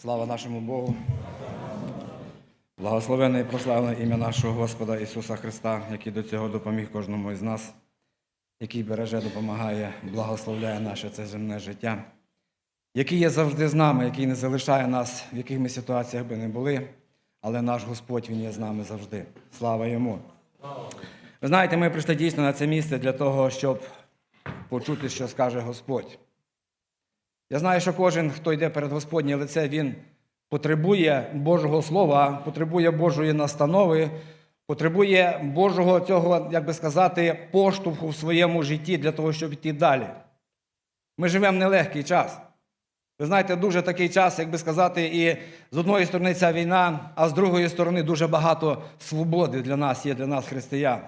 Слава нашому Богу. Благословенне і прославлене ім'я нашого Господа Ісуса Христа, який до цього допоміг кожному із нас, який береже, допомагає, благословляє наше це земне життя, який є завжди з нами, який не залишає нас, в яких ми ситуаціях би не були, але наш Господь Він є з нами завжди. Слава йому. Ви знаєте, ми прийшли дійсно на це місце для того, щоб почути, що скаже Господь. Я знаю, що кожен, хто йде перед Господнє лице, він потребує Божого Слова, потребує Божої настанови, потребує Божого цього, як би сказати, поштовху в своєму житті для того, щоб йти далі. Ми живемо нелегкий час. Ви знаєте, дуже такий час, як би сказати, і з одної сторони ця війна, а з другої сторони дуже багато свободи для нас є, для нас, християн.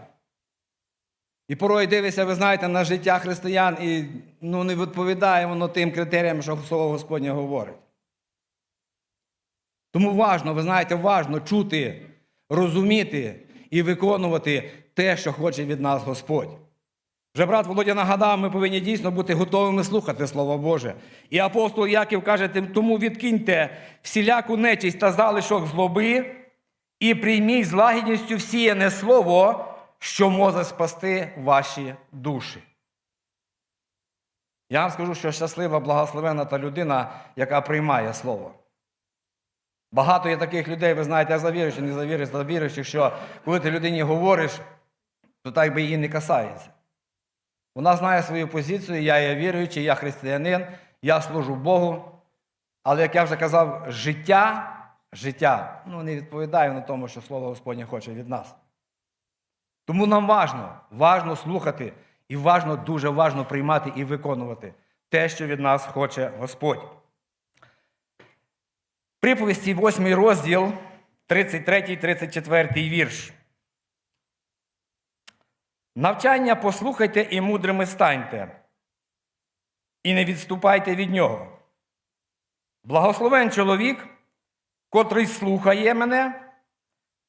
І порой дивишся, ви знаєте, на життя християн і ну, не відповідає воно тим критеріям, що Слово Господнє говорить. Тому важно, ви знаєте, важно чути, розуміти і виконувати те, що хоче від нас Господь. Вже брат Володя нагадав, ми повинні дійсно бути готовими слухати Слово Боже. І апостол Яків каже, тому відкиньте всіляку нечисть та залишок злоби і прийміть з лагідністю всіяне слово, що може спасти ваші душі. Я вам скажу, що щаслива, благословена та людина, яка приймає слово. Багато є таких людей, ви знаєте, я завіруючих, не завіруючих, завіруючих, що коли ти людині говориш, то так би її не касається. Вона знає свою позицію, я є віруючий, я християнин, я служу Богу. Але, як я вже казав, життя, життя ну, не відповідає на тому, що Слово Господнє хоче від нас. Тому нам важно, важно слухати і важно, дуже важно приймати і виконувати те, що від нас хоче Господь. Приповісті 8 розділ, 33-34 вірш. Навчання послухайте і мудрими станьте, і не відступайте від нього. Благословен чоловік, котрий слухає мене,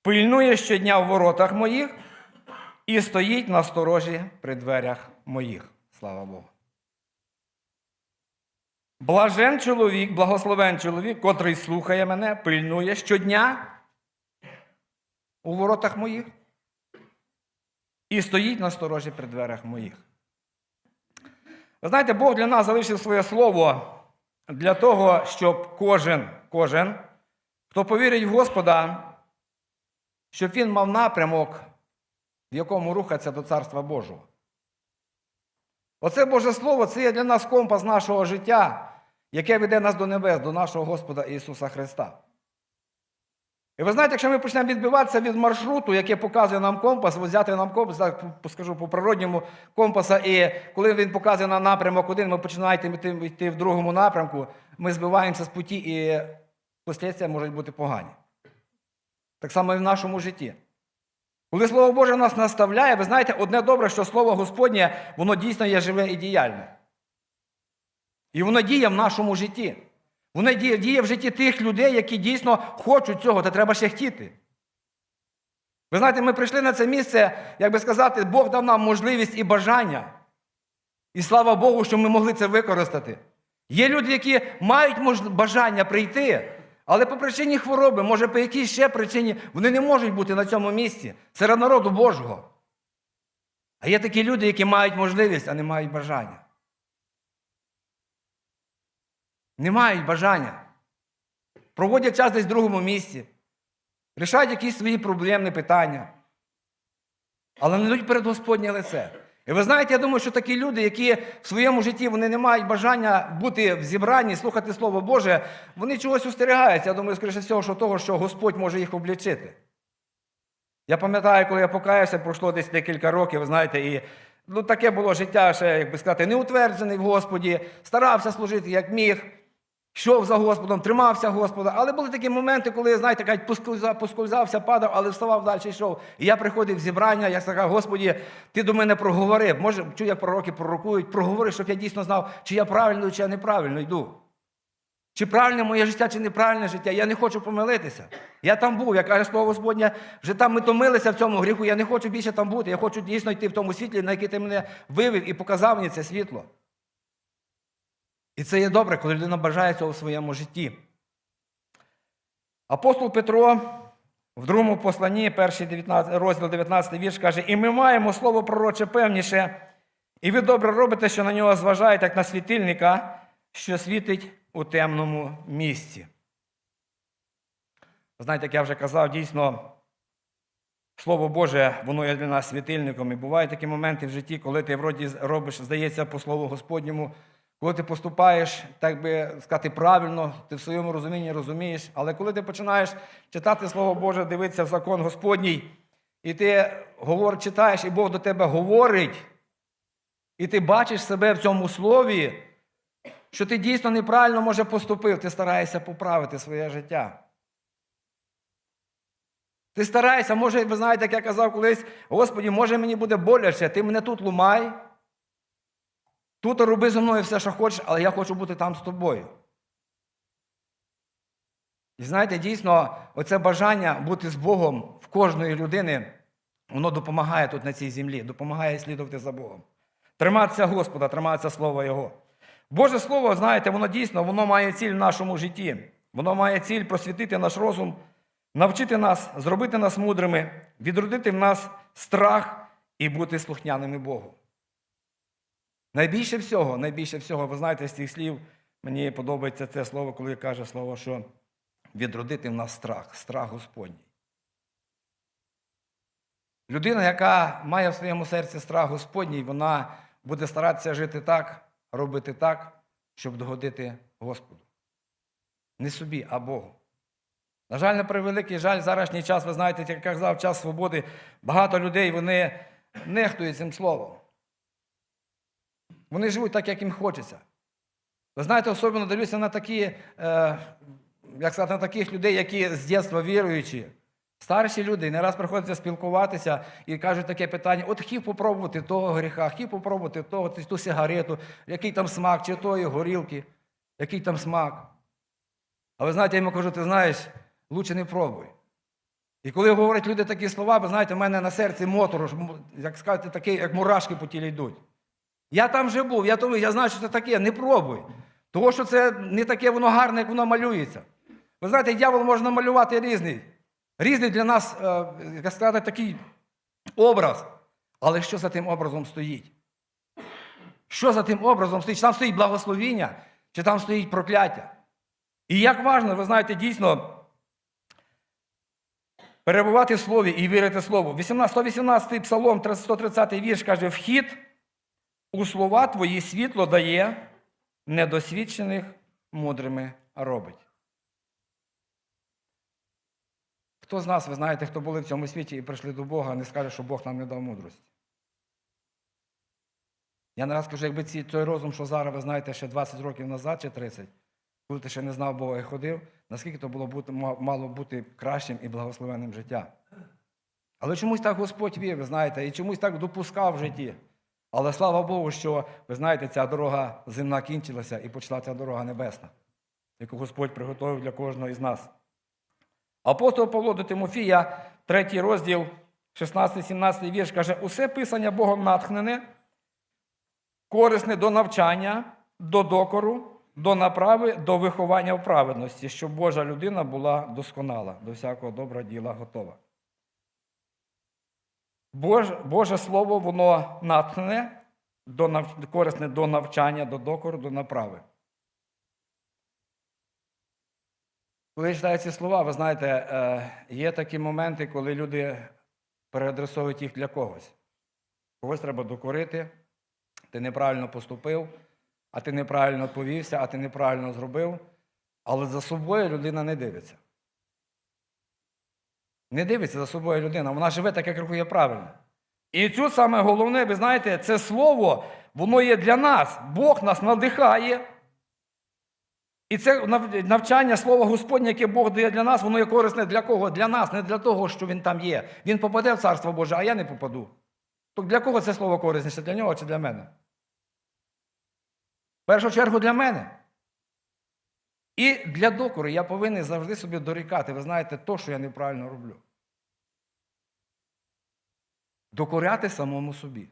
пильнує щодня в воротах моїх і стоїть на сторожі при дверях моїх. Слава Богу. Блажен чоловік, благословен чоловік, котрий слухає мене, пильнує щодня у воротах моїх і стоїть на сторожі при дверях моїх. Знаєте, Бог для нас залишив своє слово для того, щоб кожен, кожен, хто повірить в Господа, щоб він мав напрямок, в якому рухатися до Царства Божого. Оце Боже Слово це є для нас компас нашого життя, яке веде нас до небес, до нашого Господа Ісуса Христа. І ви знаєте, якщо ми почнемо відбиватися від маршруту, який показує нам компас, взяти нам компас, так скажу по природньому компаса, і коли він показує нам напрямок один, ми починаємо йти, в другому напрямку, ми збиваємося з путі, і послідствия можуть бути погані. Так само і в нашому житті. Коли Слово Боже нас наставляє, ви знаєте, одне добре, що Слово Господнє, воно дійсно є живе і діяльне. І воно діє в нашому житті. Воно діє, діє в житті тих людей, які дійсно хочуть цього, та треба ще хотіти. Ви знаєте, ми прийшли на це місце, як би сказати, Бог дав нам можливість і бажання. І слава Богу, що ми могли це використати. Є люди, які мають бажання прийти, але по причині хвороби, може, по якійсь ще причині, вони не можуть бути на цьому місці серед народу Божого. А є такі люди, які мають можливість, а не мають бажання. Не мають бажання. Проводять час десь в другому місці, рішають якісь свої проблемні питання, але не йдуть перед Господнє лице. І ви знаєте, я думаю, що такі люди, які в своєму житті вони не мають бажання бути в зібранні, слухати Слово Боже, вони чогось устерігаються. Я думаю, скоріше всього, що того, що Господь може їх облічити. Я пам'ятаю, коли я покаявся, пройшло десь декілька років, ви знаєте, і ну, таке було життя, ще, як би сказати, неутверджений в Господі, старався служити, як міг, йшов за Господом, тримався Господа. Але були такі моменти, коли, знаєте, кажуть, поскользав- поскользався, падав, але вставав далі йшов. І я приходив в зібрання, я сказав, Господі, ти до мене проговори. Може, чую, як пророки пророкують, проговори, щоб я дійсно знав, чи я правильно, чи я неправильно йду. Чи правильне моє життя, чи неправильне життя. Я не хочу помилитися. Я там був, я каже слово Господнє, вже там ми томилися в цьому гріху, я не хочу більше там бути. Я хочу дійсно йти в тому світлі, на який ти мене вивів і показав мені це світло. І це є добре, коли людина бажає цього в своєму житті. Апостол Петро в другому посланні, перший 19, розділ 19 вірш каже: І ми маємо слово пророче певніше, і ви добре робите, що на нього зважаєте, як на світильника, що світить у темному місці. Знаєте, як я вже казав, дійсно, Слово Боже, воно є для нас світильником. І бувають такі моменти в житті, коли ти вроді робиш, здається, по Слову Господньому, коли ти поступаєш, так би сказати, правильно, ти в своєму розумінні розумієш. Але коли ти починаєш читати Слово Боже, дивитися в закон Господній, і ти говор, читаєш, і Бог до тебе говорить, і ти бачиш себе в цьому слові, що ти дійсно неправильно може поступив, ти стараєшся поправити своє життя. Ти старайся, може, ви знаєте, як я казав колись, Господі, може мені буде боляче, ти мене тут лумай. Тут роби зі мною все, що хочеш, але я хочу бути там з тобою. І знаєте, дійсно, оце бажання бути з Богом в кожної людини, воно допомагає тут на цій землі, допомагає слідувати за Богом. Триматися Господа, триматися Слова Його. Боже Слово, знаєте, воно дійсно воно має ціль в нашому житті. Воно має ціль просвітити наш розум, навчити нас, зробити нас мудрими, відродити в нас страх і бути слухняними Богу. Найбільше всього, найбільше всього, ви знаєте, з цих слів мені подобається це слово, коли каже слово, що відродити в нас страх, страх Господній. Людина, яка має в своєму серці страх Господній, вона буде старатися жити так, робити так, щоб догодити Господу. Не собі, а Богу. На жаль, на превеликий жаль, зарашній час, ви знаєте, як казав, час свободи, багато людей вони нехтують цим словом. Вони живуть так, як їм хочеться. Ви знаєте, особливо дивлюся на такі, е, як сказати, на таких людей, які з дитинства віруючі. Старші люди не раз приходиться спілкуватися і кажуть таке питання: от хотів попробувати того гріха, хотів попробувати того, ту сигарету, який там смак, чи тої горілки, який там смак. А ви знаєте, я йому кажу, ти знаєш, лучше не пробуй. І коли говорять люди такі слова, ви знаєте, в мене на серці мотору, як сказати, такі, як мурашки по тілі йдуть. Я там вже був, я тому, я знаю, що це таке, не пробуй. Того, що це не таке воно гарне, як воно малюється. Ви знаєте, дьявол можна малювати різний. Різний для нас, е, як сказати, такий образ. Але що за тим образом стоїть? Що за тим образом стоїть? Чи там стоїть благословіння, чи там стоїть прокляття? І як важливо, ви знаєте, дійсно перебувати в слові і вірити слову. 118-й псалом, 130 й вірш каже: Вхід у слова твої світло дає, недосвідчених мудрими робить. Хто з нас, ви знаєте, хто були в цьому світі і прийшли до Бога, не скаже, що Бог нам не дав мудрості. Я не раз кажу, якби той розум, що зараз, ви знаєте, ще 20 років назад чи 30, коли ти ще не знав Бога і ходив, наскільки то було бути, мало бути кращим і благословенним життя. Але чомусь так Господь вів, ви знаєте, і чомусь так допускав в житті. Але слава Богу, що, ви знаєте, ця дорога земна кінчилася і почала ця дорога небесна, яку Господь приготовив для кожного із нас. Апостол Павло до Тимофія, третій розділ, 16-17 вірш, каже: усе писання Богом натхнене, корисне до навчання, до докору, до направи, до виховання в праведності, щоб Божа людина була досконала, до всякого доброго діла готова. Боже, Боже Слово, воно натхнене, до, нав... корисне до навчання, до докору, до направи. Коли я читаю ці слова, ви знаєте, е, є такі моменти, коли люди переадресовують їх для когось. Когось треба докорити, ти неправильно поступив, а ти неправильно повівся, а ти неправильно зробив. Але за собою людина не дивиться. Не дивиться за собою людина, вона живе так, як рахує правильно. І цю саме головне, ви знаєте, це слово, воно є для нас. Бог нас надихає. І це навчання Слова Господнє, яке Бог дає для нас, воно є корисне для кого? Для нас, не для того, що він там є. Він попаде в Царство Боже, а я не попаду. То для кого це слово корисніше? Для нього чи для мене? В першу чергу для мене. І для докору я повинен завжди собі дорікати, ви знаєте, то, що я неправильно роблю. Докоряти самому собі.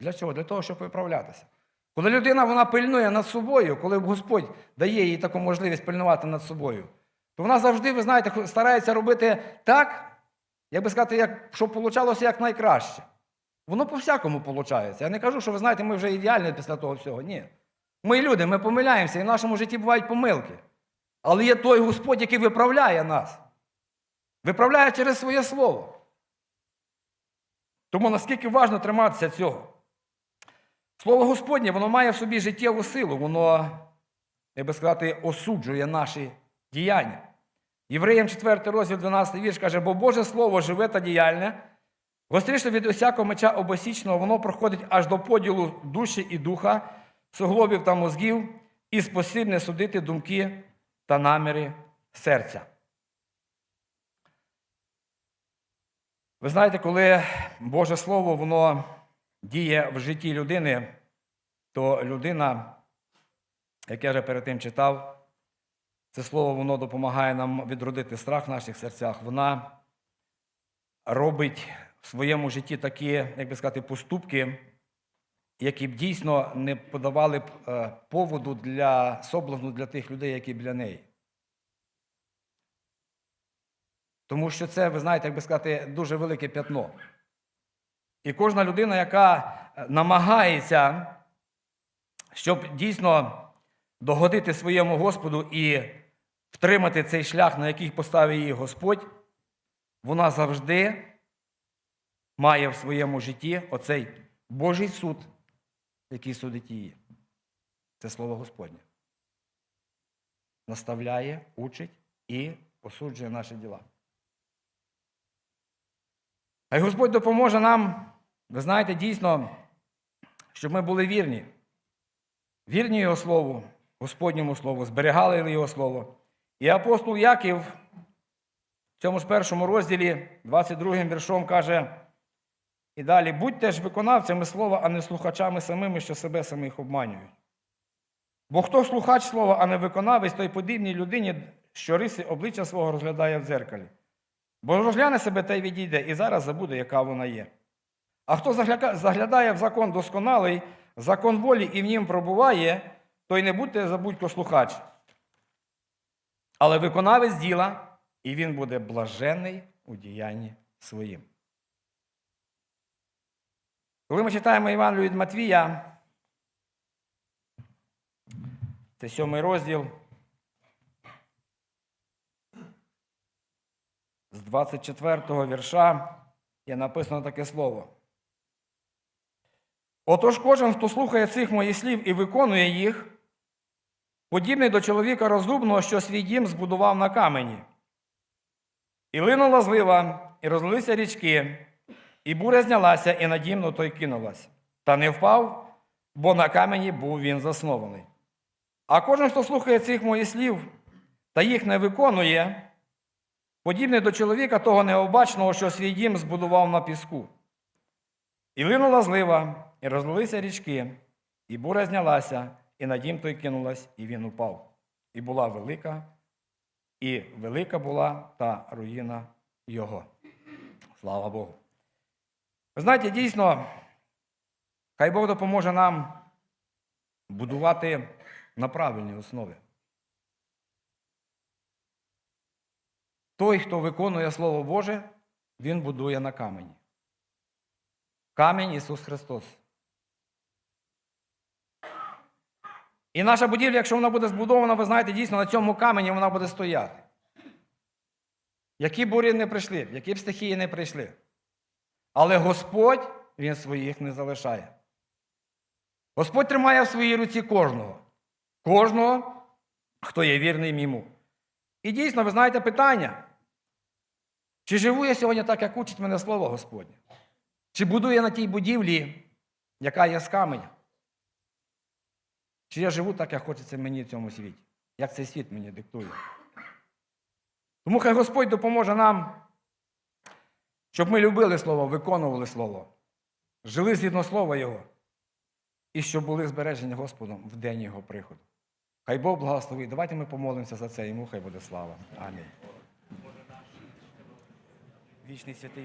Для чого? Для того, щоб виправлятися. Коли людина вона пильнує над собою, коли Господь дає їй таку можливість пильнувати над собою, то вона завжди, ви знаєте, старається робити так, як би сказати, як, щоб вийшло як найкраще. Воно по-всякому виходить. Я не кажу, що ви знаєте, ми вже ідеальні після того всього. Ні. Ми люди, ми помиляємося, і в нашому житті бувають помилки. Але є той Господь, який виправляє нас. Виправляє через своє слово. Тому наскільки важливо триматися цього. Слово Господнє, воно має в собі життєву силу, воно, як би сказати, осуджує наші діяння. Євреям 4 розділ 12 вірш каже, бо Боже Слово живе та діяльне, гостріше від усякого меча обосічного, воно проходить аж до поділу душі і духа, суглобів та мозгів, і спосібне судити думки та наміри серця. Ви знаєте, коли Боже Слово воно діє в житті людини, то людина, як я вже перед тим читав, це слово воно допомагає нам відродити страх в наших серцях. Вона робить в своєму житті такі, як би сказати, поступки, які б дійсно не подавали б е, поводу для соблазну для тих людей, які біля неї. Тому що це, ви знаєте, як би сказати, дуже велике п'ятно. І кожна людина, яка намагається, щоб дійсно догодити своєму Господу і втримати цей шлях, на який поставив її Господь, вона завжди має в своєму житті оцей Божий суд, який судить її. Це слово Господнє. Наставляє, учить і осуджує наші діла. Хай Господь допоможе нам, ви знаєте, дійсно, щоб ми були вірні. Вірні Його Слову, Господньому Слову, зберігали Його Слово. І апостол Яків в цьому ж першому розділі, 22 м віршом, каже, і далі, будьте ж виконавцями слова, а не слухачами самими, що себе самих обманюють. Бо хто слухач слова, а не виконавець, той подібній людині, що риси обличчя свого розглядає в дзеркалі. Бо розгляне себе та й відійде, і зараз забуде, яка вона є. А хто заглядає в закон досконалий, закон волі і в нім пробуває, той не будьте забудько слухач. Але виконавець діла, і він буде блажений у діянні своїм. Коли ми читаємо Івангелію від Матвія, це сьомий розділ. З 24 го вірша є написано таке слово. Отож кожен, хто слухає цих моїх слів і виконує їх, подібний до чоловіка розумного, що свій дім збудував на камені. І линула злива, і розлилися річки, і буря знялася, і на дім на той кинулась. Та не впав, бо на камені був він заснований. А кожен, хто слухає цих моїх слів та їх не виконує, подібний до чоловіка того необачного, що свій дім збудував на піску. І линула злива, і розлилися річки, і буря знялася, і на дім той кинулась, і він упав. І була велика, і велика була та руїна його. Слава Богу. Ви знаєте, дійсно, хай Бог допоможе нам будувати на правильній основі. Той, хто виконує Слово Боже, він будує на камені. Камінь Ісус Христос. І наша будівля, якщо вона буде збудована, ви знаєте, дійсно на цьому камені вона буде стояти. Які бурі не прийшли, які б стихії не прийшли. Але Господь, Він своїх не залишає. Господь тримає в своїй руці кожного. Кожного, хто є вірним йому. І дійсно, ви знаєте питання. Чи живу я сьогодні так, як учить мене слово Господнє? Чи буду я на тій будівлі, яка є з каменя? Чи я живу так, як хочеться мені в цьому світі? Як цей світ мені диктує? Тому хай Господь допоможе нам, щоб ми любили Слово, виконували Слово, жили згідно Слова Його, і щоб були збережені Господом в день Його приходу. Хай Бог благословить. Давайте ми помолимося за це, йому хай буде слава. Амінь. Вічний святий.